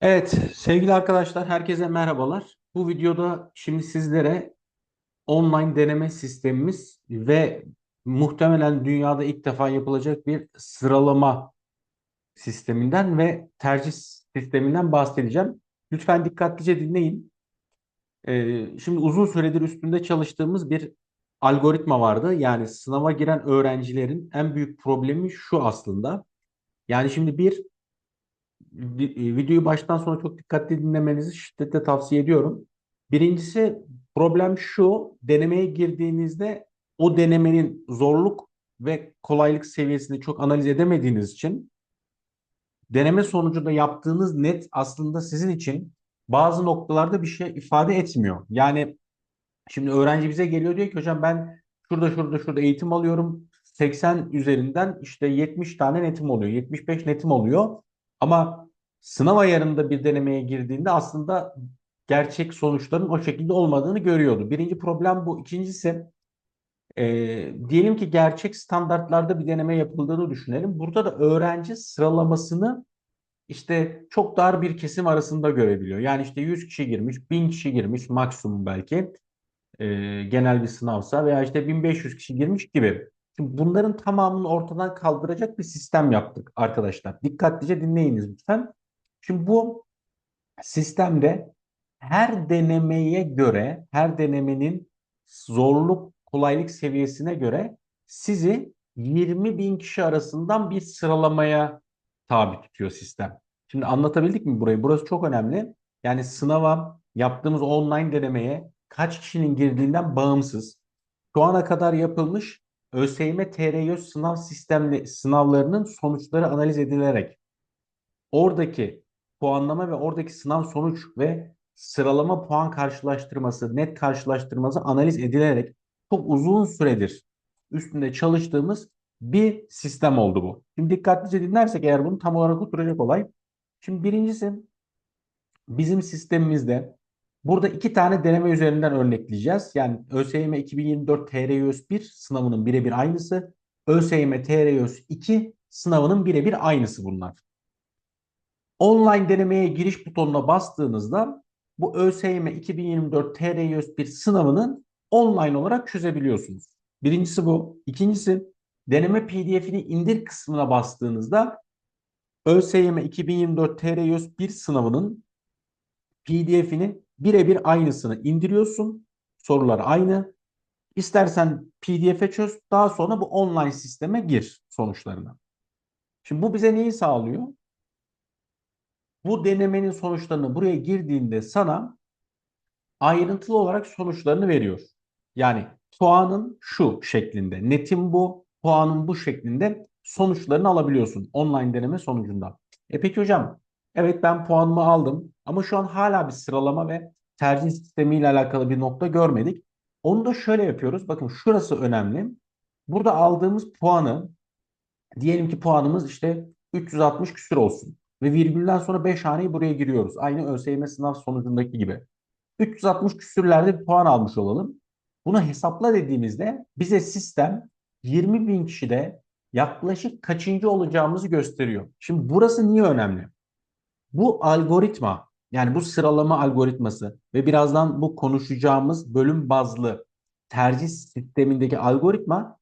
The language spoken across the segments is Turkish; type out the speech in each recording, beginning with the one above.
Evet, sevgili arkadaşlar, herkese merhabalar. Bu videoda şimdi sizlere online deneme sistemimiz ve muhtemelen dünyada ilk defa yapılacak bir sıralama sisteminden ve tercih sisteminden bahsedeceğim. Lütfen dikkatlice dinleyin. Ee, şimdi uzun süredir üstünde çalıştığımız bir algoritma vardı. Yani sınava giren öğrencilerin en büyük problemi şu aslında. Yani şimdi bir videoyu baştan sona çok dikkatli dinlemenizi şiddetle tavsiye ediyorum. Birincisi problem şu, denemeye girdiğinizde o denemenin zorluk ve kolaylık seviyesini çok analiz edemediğiniz için deneme sonucunda yaptığınız net aslında sizin için bazı noktalarda bir şey ifade etmiyor. Yani şimdi öğrenci bize geliyor diyor ki hocam ben şurada şurada şurada eğitim alıyorum. 80 üzerinden işte 70 tane netim oluyor. 75 netim oluyor. Ama sınav ayarında bir denemeye girdiğinde aslında gerçek sonuçların o şekilde olmadığını görüyordu. Birinci problem bu. İkincisi e, diyelim ki gerçek standartlarda bir deneme yapıldığını düşünelim. Burada da öğrenci sıralamasını işte çok dar bir kesim arasında görebiliyor. Yani işte 100 kişi girmiş, 1000 kişi girmiş maksimum belki e, genel bir sınavsa veya işte 1500 kişi girmiş gibi. Şimdi bunların tamamını ortadan kaldıracak bir sistem yaptık arkadaşlar. Dikkatlice dinleyiniz lütfen. Şimdi bu sistemde her denemeye göre, her denemenin zorluk, kolaylık seviyesine göre sizi 20 bin kişi arasından bir sıralamaya tabi tutuyor sistem. Şimdi anlatabildik mi burayı? Burası çok önemli. Yani sınava yaptığımız online denemeye kaç kişinin girdiğinden bağımsız. Şu ana kadar yapılmış ÖSYM TRY sınav sistemli sınavlarının sonuçları analiz edilerek oradaki puanlama ve oradaki sınav sonuç ve sıralama puan karşılaştırması, net karşılaştırması analiz edilerek çok uzun süredir üstünde çalıştığımız bir sistem oldu bu. Şimdi dikkatlice dinlersek eğer bunu tam olarak oturacak olay. Şimdi birincisi bizim sistemimizde burada iki tane deneme üzerinden örnekleyeceğiz. Yani ÖSYM 2024 TRYÖS 1 sınavının birebir aynısı. ÖSYM TRYÖS 2 sınavının birebir aynısı bunlar. Online denemeye giriş butonuna bastığınızda bu ÖSYM 2024 TR 1 sınavının online olarak çözebiliyorsunuz. Birincisi bu. İkincisi deneme PDF'ini indir kısmına bastığınızda ÖSYM 2024 TR 1 sınavının PDF'ini birebir aynısını indiriyorsun. Sorular aynı. İstersen PDF'e çöz, daha sonra bu online sisteme gir sonuçlarına. Şimdi bu bize neyi sağlıyor? Bu denemenin sonuçlarını buraya girdiğinde sana ayrıntılı olarak sonuçlarını veriyor. Yani puanın şu şeklinde, netim bu, puanın bu şeklinde sonuçlarını alabiliyorsun online deneme sonucunda. E peki hocam, evet ben puanımı aldım ama şu an hala bir sıralama ve tercih sistemiyle alakalı bir nokta görmedik. Onu da şöyle yapıyoruz. Bakın şurası önemli. Burada aldığımız puanı diyelim ki puanımız işte 360 küsur olsun. Ve virgülden sonra 5 haneyi buraya giriyoruz. Aynı ÖSYM sınav sonucundaki gibi. 360 küsürlerde bir puan almış olalım. Bunu hesapla dediğimizde bize sistem 20 bin kişide yaklaşık kaçıncı olacağımızı gösteriyor. Şimdi burası niye önemli? Bu algoritma yani bu sıralama algoritması ve birazdan bu konuşacağımız bölüm bazlı tercih sistemindeki algoritma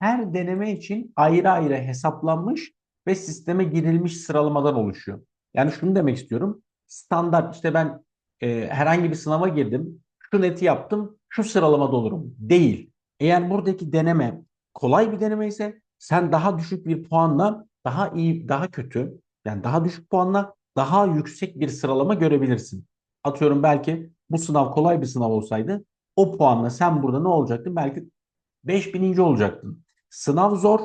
her deneme için ayrı ayrı hesaplanmış ve sisteme girilmiş sıralamadan oluşuyor. Yani şunu demek istiyorum. Standart işte ben e, herhangi bir sınava girdim. Şu neti yaptım. Şu sıralamada olurum. Değil. Eğer buradaki deneme kolay bir deneme ise sen daha düşük bir puanla daha iyi, daha kötü yani daha düşük puanla daha yüksek bir sıralama görebilirsin. Atıyorum belki bu sınav kolay bir sınav olsaydı o puanla sen burada ne olacaktın? Belki 5000. olacaktın. Sınav zor.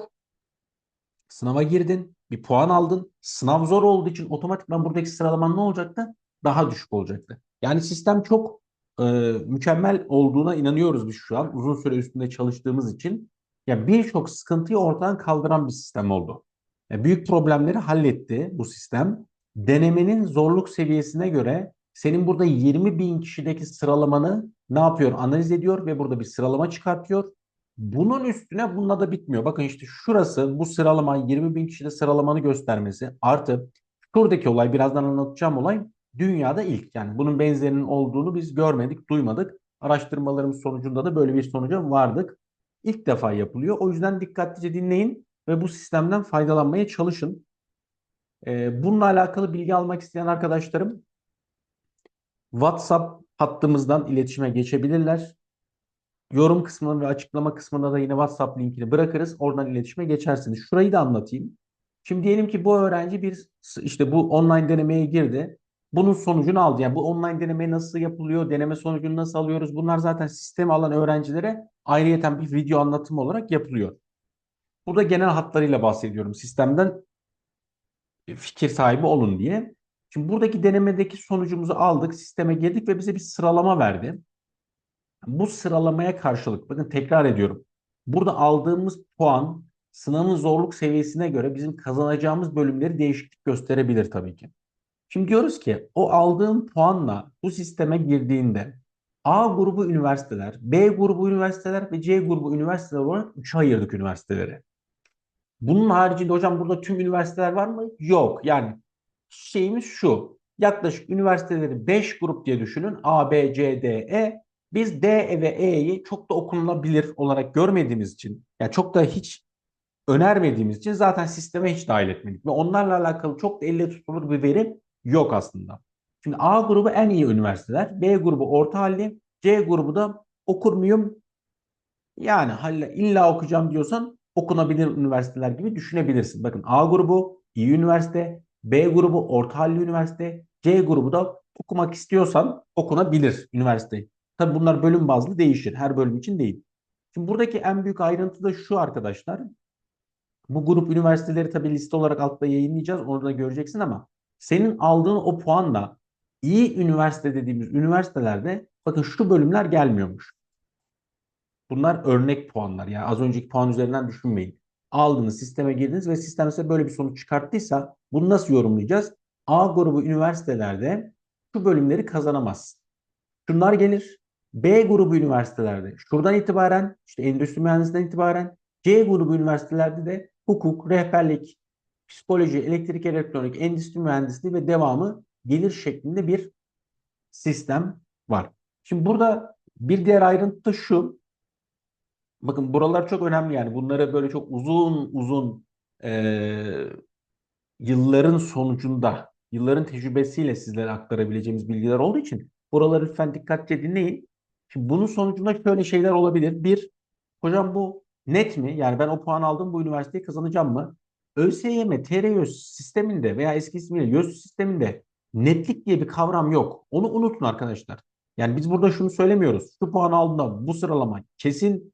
Sınava girdin, bir puan aldın. Sınav zor olduğu için otomatikman buradaki sıralaman ne olacaktı? Daha düşük olacaktı. Yani sistem çok e, mükemmel olduğuna inanıyoruz biz şu an. Uzun süre üstünde çalıştığımız için. Yani birçok sıkıntıyı ortadan kaldıran bir sistem oldu. Yani büyük problemleri halletti bu sistem. Denemenin zorluk seviyesine göre senin burada 20 bin kişideki sıralamanı ne yapıyor? Analiz ediyor ve burada bir sıralama çıkartıyor. Bunun üstüne bununla da bitmiyor. Bakın işte şurası bu sıralama 20 bin kişide sıralamanı göstermesi artı Şuradaki olay, birazdan anlatacağım olay dünyada ilk. Yani bunun benzerinin olduğunu biz görmedik, duymadık. Araştırmalarımız sonucunda da böyle bir sonuca vardık. İlk defa yapılıyor. O yüzden dikkatlice dinleyin ve bu sistemden faydalanmaya çalışın. Ee, bununla alakalı bilgi almak isteyen arkadaşlarım WhatsApp hattımızdan iletişime geçebilirler. Yorum kısmına ve açıklama kısmında da yine WhatsApp linkini bırakırız. Oradan iletişime geçersiniz. Şurayı da anlatayım. Şimdi diyelim ki bu öğrenci bir işte bu online denemeye girdi. Bunun sonucunu aldı. Yani bu online deneme nasıl yapılıyor? Deneme sonucunu nasıl alıyoruz? Bunlar zaten sistemi alan öğrencilere ayrıyeten bir video anlatımı olarak yapılıyor. Burada genel hatlarıyla bahsediyorum. Sistemden fikir sahibi olun diye. Şimdi buradaki denemedeki sonucumuzu aldık, sisteme girdik ve bize bir sıralama verdi. Bu sıralamaya karşılık, bakın tekrar ediyorum. Burada aldığımız puan sınavın zorluk seviyesine göre bizim kazanacağımız bölümleri değişiklik gösterebilir tabii ki. Şimdi diyoruz ki o aldığın puanla bu sisteme girdiğinde A grubu üniversiteler, B grubu üniversiteler ve C grubu üniversiteler olarak üçe ayırdık üniversiteleri. Bunun haricinde hocam burada tüm üniversiteler var mı? Yok. Yani şeyimiz şu. Yaklaşık üniversiteleri 5 grup diye düşünün. A, B, C, D, E. Biz D ve E'yi çok da okunulabilir olarak görmediğimiz için, yani çok da hiç önermediğimiz için zaten sisteme hiç dahil etmedik. Ve onlarla alakalı çok da elle tutulur bir veri yok aslında. Şimdi A grubu en iyi üniversiteler, B grubu orta halli, C grubu da okur muyum? Yani illa okuyacağım diyorsan okunabilir üniversiteler gibi düşünebilirsin. Bakın A grubu iyi üniversite, B grubu orta halli üniversite, C grubu da okumak istiyorsan okunabilir üniversite. Tabii bunlar bölüm bazlı değişir. Her bölüm için değil. Şimdi buradaki en büyük ayrıntı da şu arkadaşlar. Bu grup üniversiteleri tabii liste olarak altta yayınlayacağız. Orada göreceksin ama senin aldığın o puanla iyi üniversite dediğimiz üniversitelerde bakın şu bölümler gelmiyormuş. Bunlar örnek puanlar. Yani az önceki puan üzerinden düşünmeyin. Aldınız, sisteme girdiniz ve sistem size böyle bir sonuç çıkarttıysa bunu nasıl yorumlayacağız? A grubu üniversitelerde şu bölümleri kazanamaz. Şunlar gelir. B grubu üniversitelerde şuradan itibaren işte endüstri mühendisliğinden itibaren C grubu üniversitelerde de hukuk, rehberlik, psikoloji, elektrik, elektronik, endüstri mühendisliği ve devamı gelir şeklinde bir sistem var. Şimdi burada bir diğer ayrıntı şu. Bakın buralar çok önemli yani. Bunları böyle çok uzun uzun e, yılların sonucunda, yılların tecrübesiyle sizlere aktarabileceğimiz bilgiler olduğu için buraları lütfen dikkatli dinleyin. Şimdi bunun sonucunda şöyle şeyler olabilir. Bir, hocam bu net mi? Yani ben o puan aldım bu üniversiteyi kazanacağım mı? ÖSYM, TRYÖS sisteminde veya eski ismiyle YÖS sisteminde netlik diye bir kavram yok. Onu unutun arkadaşlar. Yani biz burada şunu söylemiyoruz. Şu puan aldığında bu sıralama kesin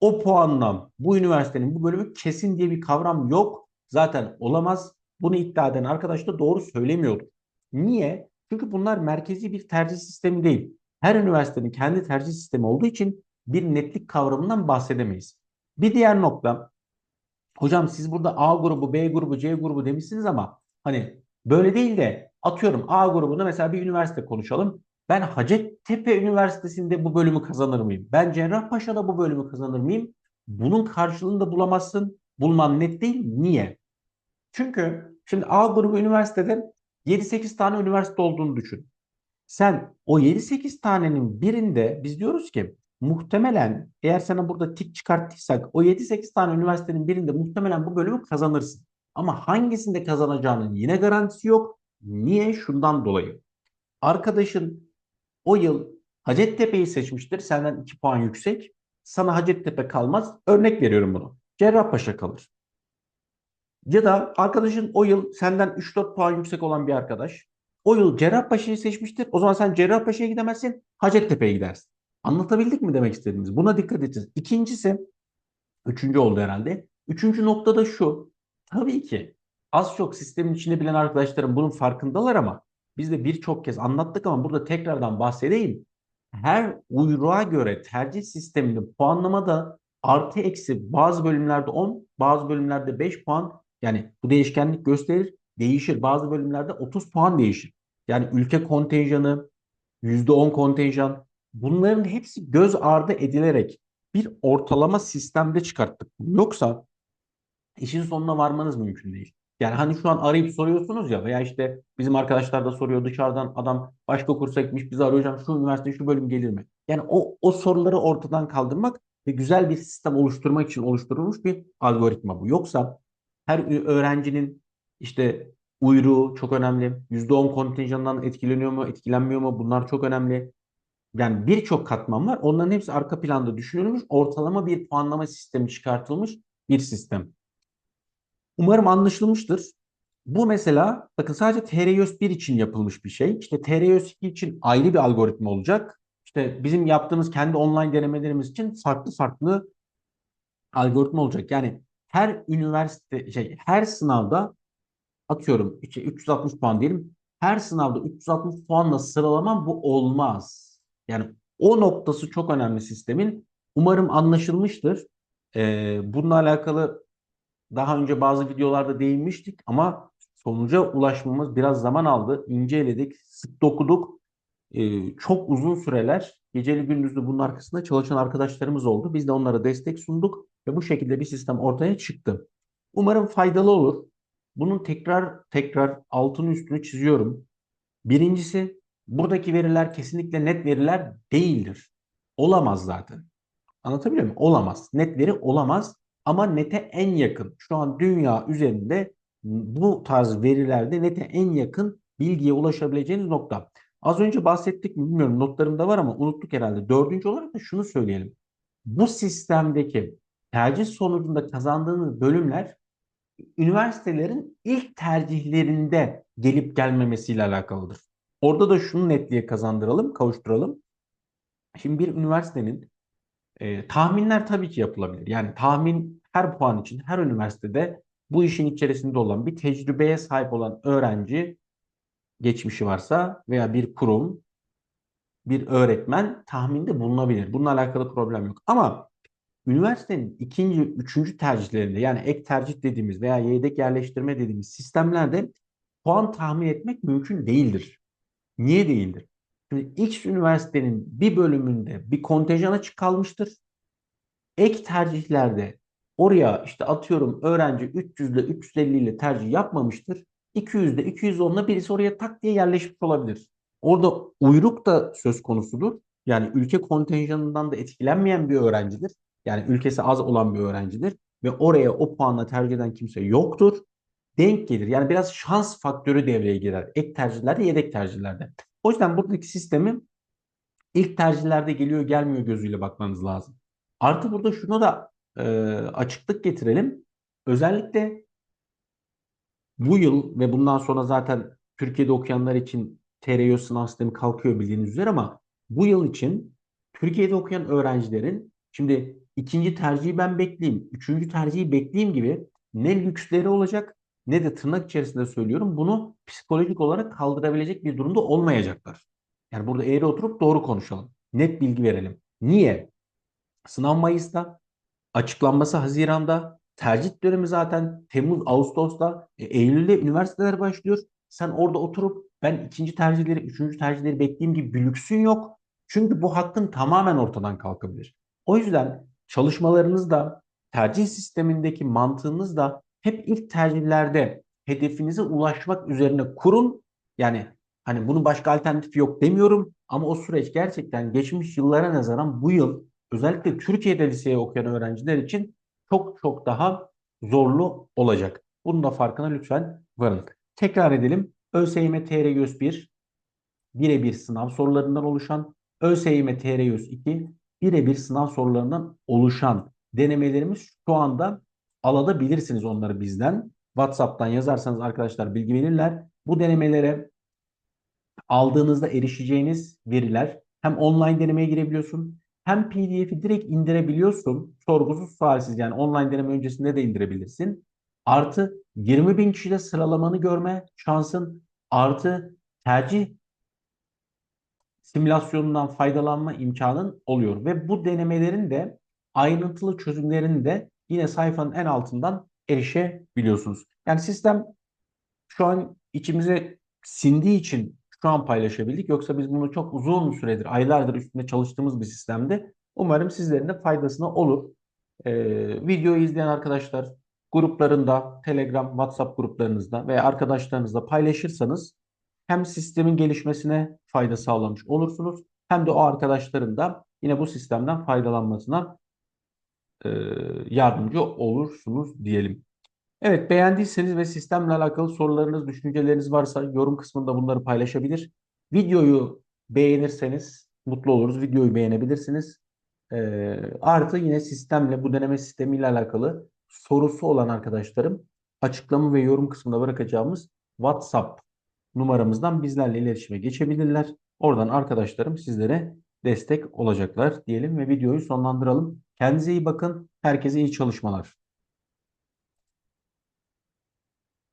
o puanla bu üniversitenin bu bölümü kesin diye bir kavram yok. Zaten olamaz. Bunu iddia eden arkadaş da doğru söylemiyordu. Niye? Çünkü bunlar merkezi bir tercih sistemi değil. Her üniversitenin kendi tercih sistemi olduğu için bir netlik kavramından bahsedemeyiz. Bir diğer nokta, hocam siz burada A grubu, B grubu, C grubu demişsiniz ama hani böyle değil de atıyorum A grubunda mesela bir üniversite konuşalım. Ben Hacettepe Üniversitesi'nde bu bölümü kazanır mıyım? Ben Cerrahpaşa'da bu bölümü kazanır mıyım? Bunun karşılığını da bulamazsın. Bulman net değil. Niye? Çünkü şimdi A grubu üniversitede 7-8 tane üniversite olduğunu düşün. Sen o 7-8 tanenin birinde biz diyoruz ki muhtemelen eğer sana burada tik çıkarttıysak o 7-8 tane üniversitenin birinde muhtemelen bu bölümü kazanırsın. Ama hangisinde kazanacağının yine garantisi yok. Niye? Şundan dolayı. Arkadaşın o yıl Hacettepe'yi seçmiştir. Senden 2 puan yüksek. Sana Hacettepe kalmaz. Örnek veriyorum bunu. Cerrahpaşa kalır. Ya da arkadaşın o yıl senden 3-4 puan yüksek olan bir arkadaş. O yıl Cerrahpaşa'yı seçmiştir. O zaman sen Cerrahpaşa'ya gidemezsin. Hacettepe'ye gidersin. Anlatabildik mi demek istediğimiz? Buna dikkat edeceğiz. İkincisi, üçüncü oldu herhalde. Üçüncü noktada şu. Tabii ki az çok sistemin içinde bilen arkadaşlarım bunun farkındalar ama biz de birçok kez anlattık ama burada tekrardan bahsedeyim. Her uyruğa göre tercih sisteminin puanlamada artı eksi bazı bölümlerde 10, bazı bölümlerde 5 puan yani bu değişkenlik gösterir, değişir. Bazı bölümlerde 30 puan değişir. Yani ülke kontenjanı, %10 kontenjan bunların hepsi göz ardı edilerek bir ortalama sistemde çıkarttık. Yoksa işin sonuna varmanız mümkün değil. Yani hani şu an arayıp soruyorsunuz ya veya işte bizim arkadaşlar da soruyor dışarıdan adam başka kursa gitmiş bizi arıyor hocam şu üniversite şu bölüm gelir mi? Yani o, o soruları ortadan kaldırmak ve güzel bir sistem oluşturmak için oluşturulmuş bir algoritma bu. Yoksa her öğrencinin işte uyruğu çok önemli. %10 kontenjandan etkileniyor mu, etkilenmiyor mu? Bunlar çok önemli. Yani birçok katman var. Onların hepsi arka planda düşünülmüş. Ortalama bir puanlama sistemi çıkartılmış bir sistem. Umarım anlaşılmıştır. Bu mesela bakın sadece TRYÖS 1 için yapılmış bir şey. İşte TRYÖS 2 için ayrı bir algoritma olacak. İşte bizim yaptığımız kendi online denemelerimiz için farklı farklı algoritma olacak. Yani her üniversite şey her sınavda atıyorum işte 360 puan diyelim. Her sınavda 360 puanla sıralamam bu olmaz. Yani o noktası çok önemli sistemin. Umarım anlaşılmıştır. Ee, bununla alakalı daha önce bazı videolarda değinmiştik ama sonuca ulaşmamız biraz zaman aldı. İnceledik, sık dokuduk. Ee, çok uzun süreler geceli gündüzlü bunun arkasında çalışan arkadaşlarımız oldu. Biz de onlara destek sunduk ve bu şekilde bir sistem ortaya çıktı. Umarım faydalı olur. Bunun tekrar tekrar altını üstünü çiziyorum. Birincisi buradaki veriler kesinlikle net veriler değildir. Olamaz zaten. Anlatabiliyor muyum? Olamaz. Net veri olamaz ama nete en yakın. Şu an dünya üzerinde bu tarz verilerde nete en yakın bilgiye ulaşabileceğiniz nokta. Az önce bahsettik mi bilmiyorum notlarımda var ama unuttuk herhalde. Dördüncü olarak da şunu söyleyelim. Bu sistemdeki tercih sonucunda kazandığınız bölümler üniversitelerin ilk tercihlerinde gelip gelmemesiyle alakalıdır. Orada da şunu netliğe kazandıralım, kavuşturalım. Şimdi bir üniversitenin e, tahminler tabii ki yapılabilir. Yani tahmin her puan için her üniversitede bu işin içerisinde olan bir tecrübeye sahip olan öğrenci geçmişi varsa veya bir kurum, bir öğretmen tahminde bulunabilir. Bununla alakalı problem yok. Ama üniversitenin ikinci, üçüncü tercihlerinde yani ek tercih dediğimiz veya yedek yerleştirme dediğimiz sistemlerde puan tahmin etmek mümkün değildir. Niye değildir? Şimdi X üniversitenin bir bölümünde bir kontenjan açık kalmıştır. Ek tercihlerde oraya işte atıyorum öğrenci 300 ile 350 ile tercih yapmamıştır. 200 ile 210 ile birisi oraya tak diye yerleşmiş olabilir. Orada uyruk da söz konusudur. Yani ülke kontenjanından da etkilenmeyen bir öğrencidir. Yani ülkesi az olan bir öğrencidir. Ve oraya o puanla tercih eden kimse yoktur. Denk gelir. Yani biraz şans faktörü devreye girer. Ek tercihlerde, yedek tercihlerde. O yüzden buradaki sistemi ilk tercihlerde geliyor gelmiyor gözüyle bakmanız lazım. Artı burada şunu da e, açıklık getirelim. Özellikle bu yıl ve bundan sonra zaten Türkiye'de okuyanlar için TRYÖ sınav sistemi kalkıyor bildiğiniz üzere ama bu yıl için Türkiye'de okuyan öğrencilerin şimdi ikinci tercihi ben bekleyeyim, üçüncü tercihi bekleyeyim gibi ne lüksleri olacak ne de tırnak içerisinde söylüyorum bunu psikolojik olarak kaldırabilecek bir durumda olmayacaklar. Yani burada eğri oturup doğru konuşalım. Net bilgi verelim. Niye? Sınav Mayıs'ta, açıklanması Haziran'da, tercih dönemi zaten Temmuz, Ağustos'ta, e, Eylül'de üniversiteler başlıyor. Sen orada oturup ben ikinci tercihleri, üçüncü tercihleri bekleyeyim gibi bir lüksün yok. Çünkü bu hakkın tamamen ortadan kalkabilir. O yüzden çalışmalarınızda, tercih sistemindeki mantığınız da hep ilk tercihlerde hedefinize ulaşmak üzerine kurun. Yani hani bunun başka alternatifi yok demiyorum ama o süreç gerçekten geçmiş yıllara nazaran bu yıl özellikle Türkiye'de liseye okuyan öğrenciler için çok çok daha zorlu olacak. Bunun da farkına lütfen varın. Tekrar edelim. ÖSYM TR 101 birebir sınav sorularından oluşan, ÖSYM TR 102 birebir sınav sorularından oluşan denemelerimiz şu anda alabilirsiniz onları bizden. WhatsApp'tan yazarsanız arkadaşlar bilgi verirler. Bu denemelere aldığınızda erişeceğiniz veriler hem online denemeye girebiliyorsun hem PDF'i direkt indirebiliyorsun. Sorgusuz sualsiz yani online deneme öncesinde de indirebilirsin. Artı 20 bin kişide sıralamanı görme şansın artı tercih simülasyonundan faydalanma imkanın oluyor. Ve bu denemelerin de ayrıntılı çözümlerini de yine sayfanın en altından erişebiliyorsunuz. Yani sistem şu an içimize sindiği için şu an paylaşabildik. Yoksa biz bunu çok uzun süredir, aylardır üstünde çalıştığımız bir sistemde. Umarım sizlerin de faydasına olur. Ee, videoyu izleyen arkadaşlar gruplarında, Telegram, WhatsApp gruplarınızda veya arkadaşlarınızla paylaşırsanız hem sistemin gelişmesine fayda sağlamış olursunuz hem de o arkadaşların da yine bu sistemden faydalanmasına e, yardımcı olursunuz diyelim. Evet beğendiyseniz ve sistemle alakalı sorularınız, düşünceleriniz varsa yorum kısmında bunları paylaşabilir. Videoyu beğenirseniz mutlu oluruz. Videoyu beğenebilirsiniz. Ee, artı yine sistemle bu deneme sistemiyle alakalı sorusu olan arkadaşlarım açıklama ve yorum kısmında bırakacağımız WhatsApp numaramızdan bizlerle iletişime geçebilirler. Oradan arkadaşlarım sizlere destek olacaklar diyelim ve videoyu sonlandıralım. Kendinize iyi bakın. Herkese iyi çalışmalar.